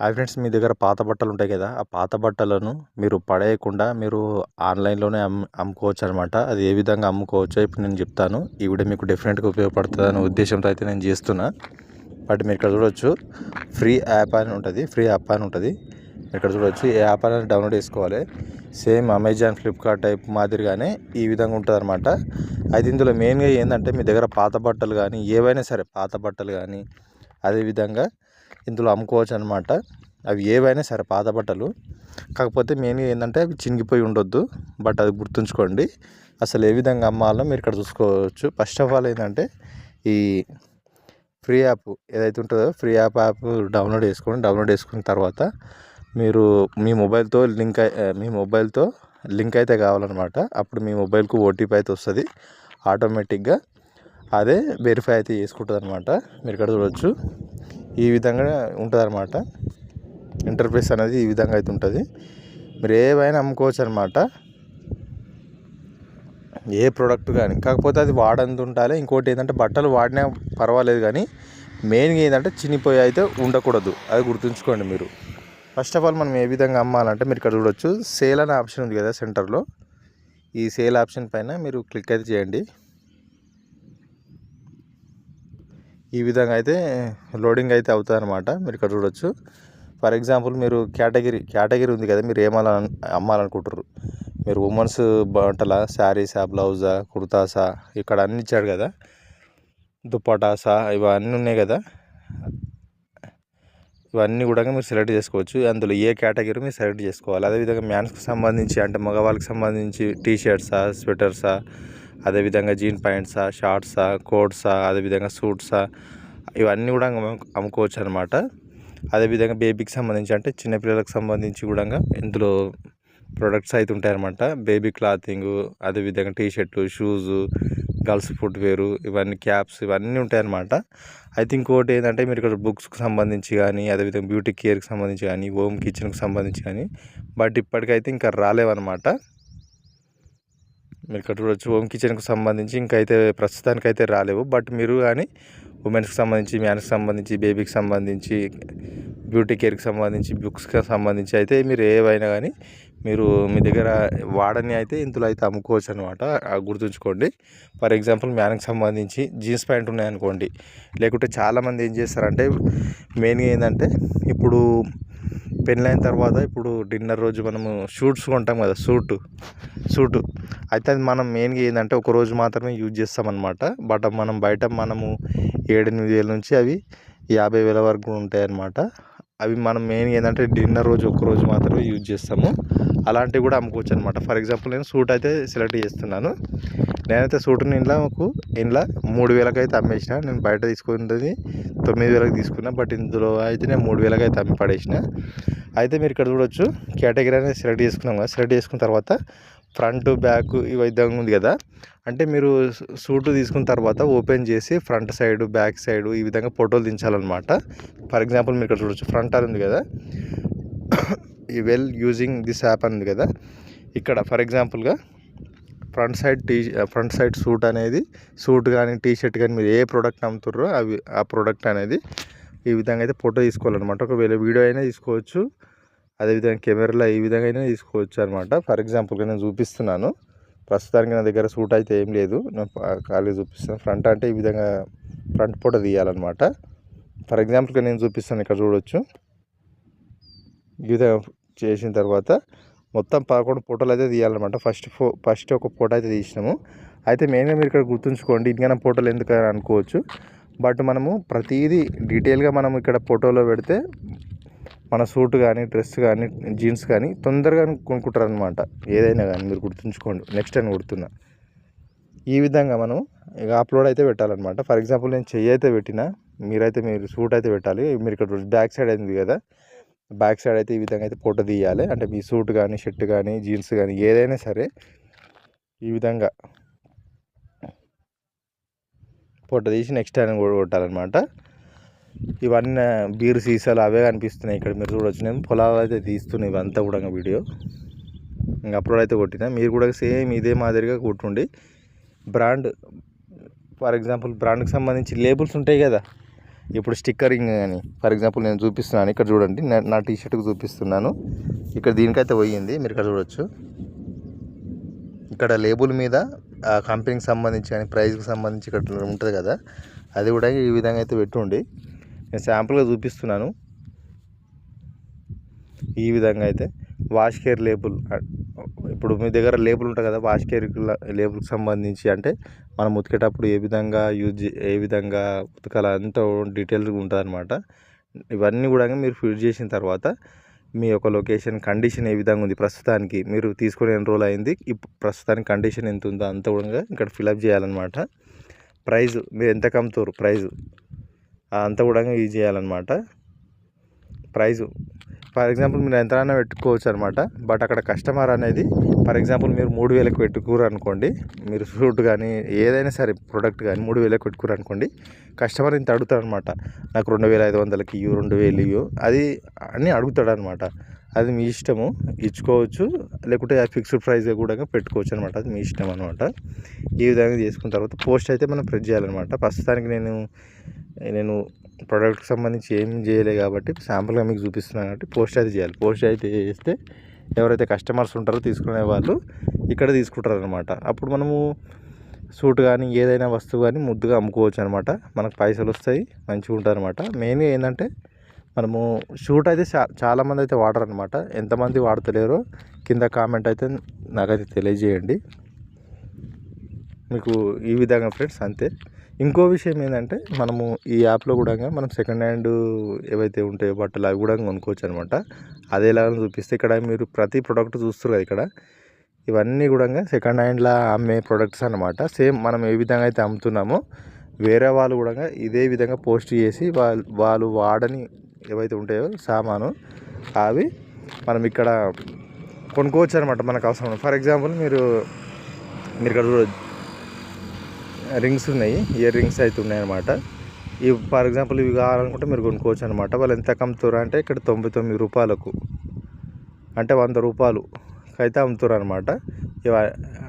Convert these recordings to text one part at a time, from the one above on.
Hi friends మీ దగ్గర పాత బట్టలు ఉంటాయి కదా ఆ పాత బట్టలను మీరు పడేయకుండా మీరు ఆన్లైన్లోనే అమ్ అమ్ముకోవచ్చు అనమాట అది ఏ విధంగా అమ్ముకోవచ్చో ఇప్పుడు నేను చెప్తాను. ఈ వీడియో మీకు డెఫినెట్గా ఉపయోగపడుతుంది అనే ఉద్దేశంతో అయితే నేను చేస్తున్నా. బట్ మీరు ఇక్కడ చూడవచ్చు ఫ్రీ యాప్ అని ఉంటుంది ఫ్రీ యాప్ అని ఉంటుంది. ఇక్కడ చూడొచ్చు ఈ యాప్ అనేది డౌన్లోడ్ చేసుకోవాలి. సేమ్ అమెజాన్ ఫ్లిప్కార్ట్ టైప్ మాదిరిగానే ఈ విధంగా ఉంటుంది అనమాట అయితే ఇందులో మెయిన్గా ఏంటంటే మీ దగ్గర పాత బట్టలు కానీ ఏవైనా సరే పాత బట్టలు కానీ అదేవిధంగా ఇందులో అమ్ముకోవచ్చు అనమాట అవి ఏవైనా సరే పాత బట్టలు. కాకపోతే మెయిన్గా ఏంటంటే అవి చినిగిపోయి ఉండొద్దు. బట్ అది గుర్తుంచుకోండి. అసలు ఏ విధంగా అమ్మాలో మీరు ఇక్కడ చూసుకోవచ్చు. ఫస్ట్ ఆఫ్ ఆల్ ఏంటంటే ఈ ఫ్రీ యాప్ ఏదైతే ఉంటుందో ఫ్రీ యాప్ యాప్ డౌన్లోడ్ చేసుకోండి డౌన్లోడ్ చేసుకున్న తర్వాత మీరు మీ మొబైల్తో లింక్ మీ మొబైల్తో లింక్ అయితే కావాలన్నమాట అప్పుడు మీ మొబైల్కు ఓటీపీ అయితే వస్తుంది. ఆటోమేటిక్గా అదే వెరిఫై అయితే చేసుకుంటుంది అనమాట మీరు ఇక్కడ చూడవచ్చు ఈ విధంగా ఉంటుంది అనమాట ఇంటర్ఫేస్ అనేది ఈ విధంగా అయితే ఉంటుంది. మీరు ఏవైనా అమ్ముకోవచ్చు అనమాట ఏ ప్రోడక్ట్ కానీ కాకపోతే అది వాడంది ఉండాలి. ఇంకోటి ఏంటంటే బట్టలు వాడినా పర్వాలేదు కానీ మెయిన్గా ఏంటంటే చినిపోయి అయితే ఉండకూడదు. అది గుర్తుంచుకోండి మీరు. ఫస్ట్ ఆఫ్ ఆల్ మనం ఏ విధంగా అమ్మాలంటే మీరు ఇక్కడ చూడొచ్చు. సేల్ అనే ఆప్షన్ ఉంది కదా సెంటర్లో ఈ సేల్ ఆప్షన్ పైన మీరు క్లిక్ అయితే చేయండి. ఈ విధంగా అయితే లోడింగ్ అయితే అవుతుంది అనమాట మీరు ఇక్కడ చూడొచ్చు. ఫర్ ఎగ్జాంపుల్ మీరు కేటగిరీ కేటగిరీ ఉంది కదా మీరు ఏమాల అమ్మాలనుకుంటారు మీరు ఉమెన్స్ బట్టల శారీసా బ్లౌజా కుర్తాసా ఇక్కడ అన్ని ఇచ్చాడు కదా. దుప్పటాసా ఇవన్నీ ఉన్నాయి కదా. ఇవన్నీ కూడా మీరు సెలెక్ట్ చేసుకోవచ్చు. అందులో ఏ కేటగిరీ మీరు సెలెక్ట్ చేసుకోవాలి. అదేవిధంగా మ్యాన్స్కి సంబంధించి అంటే మగవాళ్ళకి సంబంధించి టీ షర్ట్సా స్వెటర్సా అదేవిధంగా జీన్ ప్యాంట్సా షార్ట్సా కోట్సా అదేవిధంగా సూట్సా ఇవన్నీ కూడా అమ్ముకోవచ్చు అనమాట అదేవిధంగా బేబీకి సంబంధించి అంటే చిన్నపిల్లలకు సంబంధించి కూడా ఇందులో ప్రొడక్ట్స్ అయితే ఉంటాయన్నమాట. బేబీ క్లాతింగ్ అదేవిధంగా టీ షర్ట్లు షూజు గర్ల్స్ ఫుట్వేరు ఇవన్నీ క్యాప్స్ ఇవన్నీ ఉంటాయన్నమాట. అయితే ఇంకోటి ఏంటంటే మీరు ఇక్కడ బుక్స్కి సంబంధించి కానీ అదేవిధంగా బ్యూటీ కేర్కి సంబంధించి కానీ హోమ్ కిచెన్కి సంబంధించి కానీ బట్ ఇప్పటికైతే ఇంకా రాలేవన్నమాట. మీరు ఇక్కడ చూడవచ్చు హోమ్ కిచెన్కి సంబంధించి ఇంకైతే ప్రస్తుతానికైతే రాలేవు. బట్ మీరు కానీ ఉమెన్స్కి సంబంధించి మ్యాన్స్కి సంబంధించి బేబీకి సంబంధించి బ్యూటీ కేర్కి సంబంధించి బుక్స్కి సంబంధించి అయితే మీరు ఏవైనా కానీ మీరు మీ దగ్గర వాడని అయితే ఇందులో అయితే అమ్ముకోవచ్చు అనమాట గుర్తుంచుకోండి. ఫర్ ఎగ్జాంపుల్ మ్యాన్కి సంబంధించి జీన్స్ ప్యాంట్ ఉన్నాయనుకోండి. లేకుంటే చాలామంది ఏం చేస్తారంటే మెయిన్గా ఏంటంటే ఇప్పుడు పెళ్ళైన తర్వాత ఇప్పుడు డిన్నర్ రోజు మనము షూట్స్ కొంటాం కదా సూటు. సూటు. అయితే అది మనం మెయిన్గా ఏంటంటే ఒక రోజు మాత్రమే యూజ్ చేస్తామన్నమాట. బట్ మనం బయట మనము ఏడెనిమిది వేల నుంచి అవి యాభై వేల వరకు ఉంటాయన్నమాట. అవి మనం మెయిన్గా ఏంటంటే డిన్నర్ రోజు ఒక రోజు మాత్రమే యూజ్ చేస్తాము. అలాంటివి కూడా అమ్ముకోవచ్చు అనమాట ఫర్ ఎగ్జాంపుల్ నేను సూట్ అయితే సెలెక్ట్ చేస్తున్నాను. నేనైతే సూట్ని ఇంట్లో మాకు ఇంట్లో మూడు వేలకు అయితే అమ్మేసిన. నేను బయట తీసుకున్నది తొమ్మిది వేలకు తీసుకున్నా. బట్ ఇందులో అయితే నేను మూడు వేలకు అయితే అమ్మి పడేసిన. అయితే మీరు ఇక్కడ చూడొచ్చు కేటగిరీ అనేది సెలెక్ట్ చేసుకున్నాం కదా. సెలెక్ట్ చేసుకున్న తర్వాత ఫ్రంట్ బ్యాక్ ఈ విధంగా ఉంది కదా. అంటే మీరు సూటు తీసుకున్న తర్వాత ఓపెన్ చేసి ఫ్రంట్ సైడ్ బ్యాక్ సైడ్ ఈ విధంగా ఫోటోలు దించాలన్నమాట. ఫర్ ఎగ్జాంపుల్ మీరు ఇక్కడ చూడొచ్చు ఫ్రంట్ అని ఉంది కదా. ఈ వెల్ యూజింగ్ దిస్ యాప్ అని ఉంది కదా. ఇక్కడ ఫర్ ఎగ్జాంపుల్గా front side T front side suit అనేది సూట్ కానీ టీ షర్ట్ కానీ మీరు ఏ ప్రోడక్ట్ అమ్ముతుర్రో అవి ఆ ప్రోడక్ట్ అనేది ఈ విధంగా అయితే ఫోటో తీసుకోవాలన్నమాట. ఒకవేళ వీడియో అయినా తీసుకోవచ్చు. అదేవిధంగా కెమెరాలో ఈ విధంగా అయినా తీసుకోవచ్చు అనమాట ఫర్ ఎగ్జాంపుల్గా నేను చూపిస్తున్నాను. ప్రస్తుతానికి నా దగ్గర సూట్ అయితే ఏం లేదు. నేను ఖాళీ చూపిస్తాను ఫ్రంట్ అంటే ఈ విధంగా ఫ్రంట్ ఫోటో తీయాలన్నమాట. ఫర్ ఎగ్జాంపుల్గా నేను చూపిస్తాను ఇక్కడ చూడవచ్చు ఈ విధంగా చేసిన తర్వాత మొత్తం పదకొండు ఫోటోలు అయితే తీయాలన్నమాట. ఫస్ట్ ఫో ఫస్ట్ ఒక ఫోటో అయితే తీసినాము. అయితే మెయిన్గా మీరు ఇక్కడ గుర్తుంచుకోండి. ఇంకైనా ఫోటోలు ఎందుకని అనుకోవచ్చు. బట్ మనము ప్రతిదీ డీటెయిల్గా మనం ఇక్కడ ఫోటోలో పెడితే మన సూట్ కానీ డ్రెస్ కానీ జీన్స్ కానీ తొందరగా కొనుక్కుంటారు అనమాట ఏదైనా కానీ మీరు గుర్తుంచుకోండి. నెక్స్ట్ టైం గుర్తున్నా. ఈ విధంగా మనం ఇక అప్లోడ్ అయితే పెట్టాలన్నమాట. ఫర్ ఎగ్జాంపుల్ నేను చెయ్యి అయితే పెట్టిన మీరైతే మీరు సూట్ అయితే పెట్టాలి. మీరు ఇక్కడ బ్యాక్ సైడ్ అయింది కదా. బ్యాక్ సైడ్ అయితే ఈ విధంగా అయితే ఫోటో తీయాలి. అంటే మీ సూట్ కానీ షర్ట్ కానీ జీన్స్ కానీ ఏదైనా సరే ఈ విధంగా పొట్ట తీసి నెక్స్ట్ ఆయన కూడా కొట్టాలన్నమాట. ఇవన్నీ బీరు సీసాలు అవే కనిపిస్తున్నాయి ఇక్కడ మీరు చూడొచ్చు. నేను పొలాలు అయితే తీస్తున్నాయి ఇవంతా కూడా వీడియో. ఇంకా అప్లోడ్ అయితే కొట్టిన. మీరు కూడా సేమ్ ఇదే మాదిరిగా కొట్టుండి. బ్రాండ్ ఫర్ ఎగ్జాంపుల్ బ్రాండ్కి సంబంధించి లేబుల్స్ ఉంటాయి కదా. ఇప్పుడు స్టిక్కరింగ్ అని ఫర్ ఎగ్జాంపుల్ నేను చూపిస్తున్నాను. ఇక్కడ చూడండి నా- నా టీ షర్ట్కి చూపిస్తున్నాను. ఇక్కడ దీనికైతే పోయింది మీరు ఇక్కడ చూడొచ్చు. ఇక్కడ లేబుల్ మీద ఆ కంపెనీకి సంబంధించి కానీ ప్రైస్కి సంబంధించి ఇక్కడ ఉంటుంది కదా. అది కూడా ఈ విధంగా అయితే పెట్టుండి. నేను శాంపుల్గా చూపిస్తున్నాను. ఈ విధంగా అయితే వాష్ కేర్ లేబుల్ ఇప్పుడు మీ దగ్గర లేబుల్ ఉంటుంది కదా వాష్ కేర్ లేబుల్కి సంబంధించి అంటే మనం ఉతికేటప్పుడు ఏ విధంగా యూజ్ ఏ విధంగా ఉతకాలి డీటెయిల్గా ఉంటుంది అనమాట ఇవన్నీ కూడా మీరు ఫిల్ చేసిన తర్వాత మీ యొక్క లొకేషన్ కండిషన్ ఏ విధంగా ఉంది? ప్రస్తుతానికి మీరు తీసుకుని ఎన్ని రోజులు అయింది? ఇప్పుడు ప్రస్తుతానికి కండిషన్ ఎంత ఉందో అంత కూడా ఇక్కడ ఫిలప్ చేయాలన్నమాట. ప్రైజ్ మీరు ఎంత కమ్ముతారు? ప్రైజ్ అంతా కూడా ఇది చేయాలన్నమాట. ప్రైజు ఫర్ ఎగ్జాంపుల్ మీరు ఎంతైనా పెట్టుకోవచ్చు అనమాట బట్ అక్కడ కస్టమర్ అనేది ఫర్ ఎగ్జాంపుల్ మీరు మూడు వేలకు పెట్టుకోరు అనుకోండి మీరు ఫ్రూట్ కానీ ఏదైనా సరే ప్రోడక్ట్ కానీ మూడు వేలకు పెట్టుకోరు అనుకోండి కస్టమర్ ఇంత అడుగుతాడు అనమాట నాకు రెండు వేల ఐదు వందలకి ఇవ్వు రెండు వేలు ఇవ్వు అది అన్నీ అడుగుతాడు అనమాట అది మీ ఇష్టము ఇచ్చుకోవచ్చు లేకుంటే ఫిక్స్డ్ ప్రైస్ కూడా పెట్టుకోవచ్చు అనమాట అది మీ ఇష్టం అనమాట ఈ విధంగా చేసుకున్న తర్వాత పోస్ట్ అయితే మనం ప్రెస్ చేయాలన్నమాట. ప్రస్తుతానికి నేను నేను ప్రోడక్ట్కి సంబంధించి ఏం చేయలే కాబట్టి శాంపుల్గా మీకు చూపిస్తున్నాను కాబట్టి పోస్ట్ అయితే చేయాలి. పోస్ట్ అయితే చేస్తే ఎవరైతే కస్టమర్స్ ఉంటారో తీసుకునే వాళ్ళు ఇక్కడ తీసుకుంటారు అనమాట అప్పుడు మనము సూట్ కానీ ఏదైనా వస్తువు కానీ ముద్దుగా అమ్ముకోవచ్చు అనమాట మనకు పైసలు వస్తాయి మంచిగా ఉంటుంది అనమాట మెయిన్గా ఏంటంటే మనము షూట్ అయితే చాలామంది అయితే వాడరు అనమాట ఎంతమంది వాడతలేరో కింద కామెంట్ అయితే నాకైతే తెలియజేయండి. మీకు ఈ విధంగా ఫ్రెండ్స్ అంతే. ఇంకో విషయం ఏంటంటే మనము ఈ యాప్లో కూడా మనం సెకండ్ హ్యాండ్ ఏవైతే ఉంటాయో బట్టలు అవి కూడా కొనుక్కోవచ్చు అనమాట అదేలాగా ఎలాగో చూపిస్తే ఇక్కడ మీరు ప్రతి ప్రోడక్ట్ చూస్తారు కదా ఇక్కడ. ఇవన్నీ కూడా సెకండ్ హ్యాండ్లో అమ్మే ప్రొడక్ట్స్ అనమాట సేమ్ మనం ఏ విధంగా అయితే అమ్ముతున్నామో వేరే వాళ్ళు కూడా ఇదే విధంగా పోస్ట్ చేసి వాళ్ళు వాళ్ళు వాడని ఏవైతే ఉంటాయో సామాను అవి మనం ఇక్కడ కొనుక్కోవచ్చు అనమాట మనకు అవసరం. ఫర్ ఎగ్జాంపుల్ మీరు మీరు ఇక్కడ రింగ్స్ ఉన్నాయి. ఇయర్ రింగ్స్ అయితే ఉన్నాయి అనమాట ఇవి ఫర్ ఎగ్జాంపుల్ ఇవి కావాలనుకుంటే మీరు కొనుక్కోవచ్చు అనమాట వాళ్ళు ఎంత అమ్ముతారు అంటే ఇక్కడ తొంభై తొమ్మిది రూపాయలకు అంటే వంద రూపాయలు అయితే అమ్ముతారు అనమాట ఇవ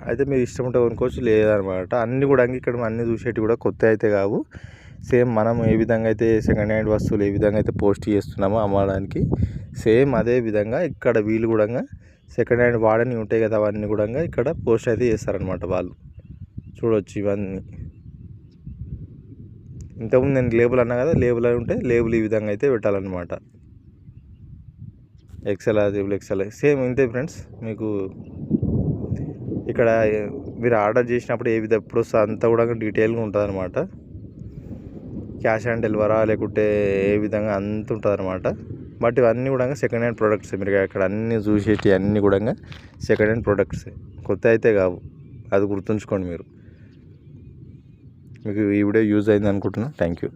అయితే మీరు ఇష్టం ఉంటే కొనుక్కోవచ్చు లేదనమాట అన్నీ కూడా ఇక్కడ అన్నీ చూసేటివి కూడా కొత్త అయితే కావు. సేమ్ మనం ఏ విధంగా అయితే సెకండ్ హ్యాండ్ వస్తువులు ఏ విధంగా అయితే పోస్ట్ చేస్తున్నామో అమ్మడానికి సేమ్ అదే విధంగా ఇక్కడ వీళ్ళు కూడా సెకండ్ హ్యాండ్ వాడని ఉంటాయి కదా అవన్నీ కూడా ఇక్కడ పోస్ట్ అయితే చేస్తారనమాట వాళ్ళు. చూడొచ్చు ఇవన్నీ. ఇంతకుముందు నేను లేబుల్ అన్నా కదా లేబుల్ అని ఉంటే లేబుల్ ఈ విధంగా అయితే పెట్టాలన్నమాట. ఎక్సెల్ లేబుల్ ఎక్సెల్ సేమ్ ఇంతే ఫ్రెండ్స్ మీకు ఇక్కడ మీరు ఆర్డర్ చేసినప్పుడు ఏ విధ ఎప్పుడు వస్తుందో అంతా కూడా డీటెయిల్గా ఉంటుంది అనమాట క్యాష్ ఆన్ డెలివరా లేకుంటే ఏ విధంగా అంత ఉంటుంది అనమాట బట్ ఇవన్నీ కూడా సెకండ్ హ్యాండ్ ప్రొడక్ట్స్ మీరు ఇక్కడ అన్నీ చూసేటి అన్నీ కూడా సెకండ్ హ్యాండ్ ప్రొడక్ట్స్ కొత్త అయితే కావు. అది గుర్తుంచుకోండి మీరు. మీకు ఈ వీడియో యూజ్ అయింది అనుకుంటున్నాను థ్యాంక్ యూ